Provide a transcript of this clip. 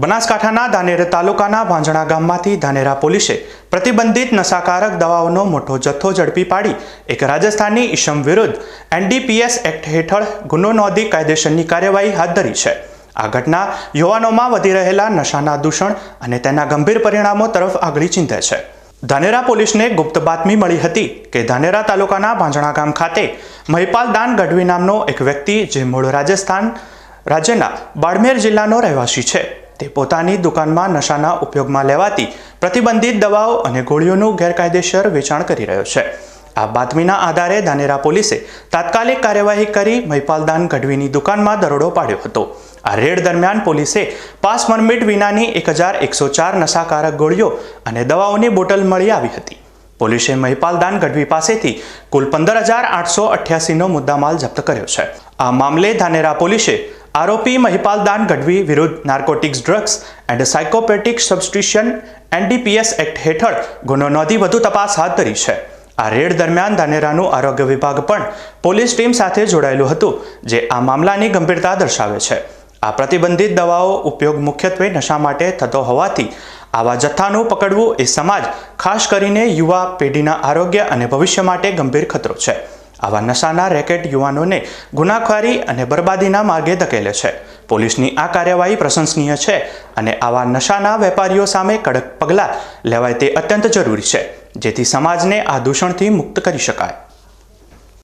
બનાસકાંઠાના ધાનેર તાલુકાના ભાંજણા ગામમાંથી ધાનેરા પોલીસે પ્રતિબંધિત નશાકારક દવાઓનો મોટો જથ્થો ઝડપી પાડી એક રાજસ્થાની ઈશમ વિરુદ્ધ એનડીપીએસ એક્ટ હેઠળ ગુનો નોંધી કાયદેસરની કાર્યવાહી હાથ ધરી છે. આ ઘટના યુવાનોમાં વધી રહેલા નશાના દૂષણ અને તેના ગંભીર પરિણામો તરફ આગળી ચિંતે છે. ધાનેરા પોલીસને ગુપ્ત બાતમી મળી હતી કે ધાનેરા તાલુકાના ભાંજણા ગામ ખાતે મહિપાલ દાન ગઢવી નામનો એક વ્યક્તિ જે મૂળ રાજસ્થાન રાજ્યના બાડમેર જિલ્લાનો રહેવાસી છે. તે પોતાની દુકાનમાં નશાના ઉપયોગમાં લેવાતી પ્રતિબંધિત દવાઓ અને ગોળીઓનું ગેરકાયદેસર વેચાણ કરી રહ્યો છે. આ બાતમીના આધારે ધાનેરા પોલીસે તાત્કાલિક કાર્યવાહી કરી મહિપાલદાન ગઢવીની દુકાનમાં દરોડો પાડ્યો હતો. આ રેડ દરમિયાન પોલીસે પાસ પરમિટ વિનાની એક હજાર એકસો ચાર નશાકારક ગોળીઓ અને દવાઓની બોટલ મળી આવી હતી. પોલીસે મહિપાલદાન ગઢવી પાસેથી કુલ પંદર હજાર આઠસો અઠ્યાસીનો મુદ્દામાલ જપ્ત કર્યો છે. આ મામલે ધાનેરા પોલીસે આરોપી મહિપાલદાન ગઢવી વિરુદ્ધ narcotics drugs and psychopathic substitution NDPS act હેઠળ ગુનો નોંધી વધુ તપાસ હાથ ધરી છે. આ રેડ દરમિયાન ધાનેરાનું આરોગ્ય વિભાગ પણ પોલીસ ટીમ સાથે જોડાયેલું હતું, જે આ મામલાની ગંભીરતા દર્શાવે છે. આ પ્રતિબંધિત દવાઓ ઉપયોગ મુખ્યત્વે નશા માટે થતો હોવાથી આવા જથ્થાનું પકડવું એ સમાજ, ખાસ કરીને યુવા પેઢીના આરોગ્ય અને ભવિષ્ય માટે ગંભીર ખતરો છે. આવા નશાના રેકેટ યુવાનોને ગુનાખોરી અને બરબાદીના માર્ગે ધકેલે છે. પોલીસની આ કાર્યવાહી પ્રશંસનીય છે અને આવા નશાના વેપારીઓ સામે કડક પગલાં લેવાય તે અત્યંત જરૂરી છે, જેથી સમાજને આ દૂષણથી મુક્ત કરી શકાય.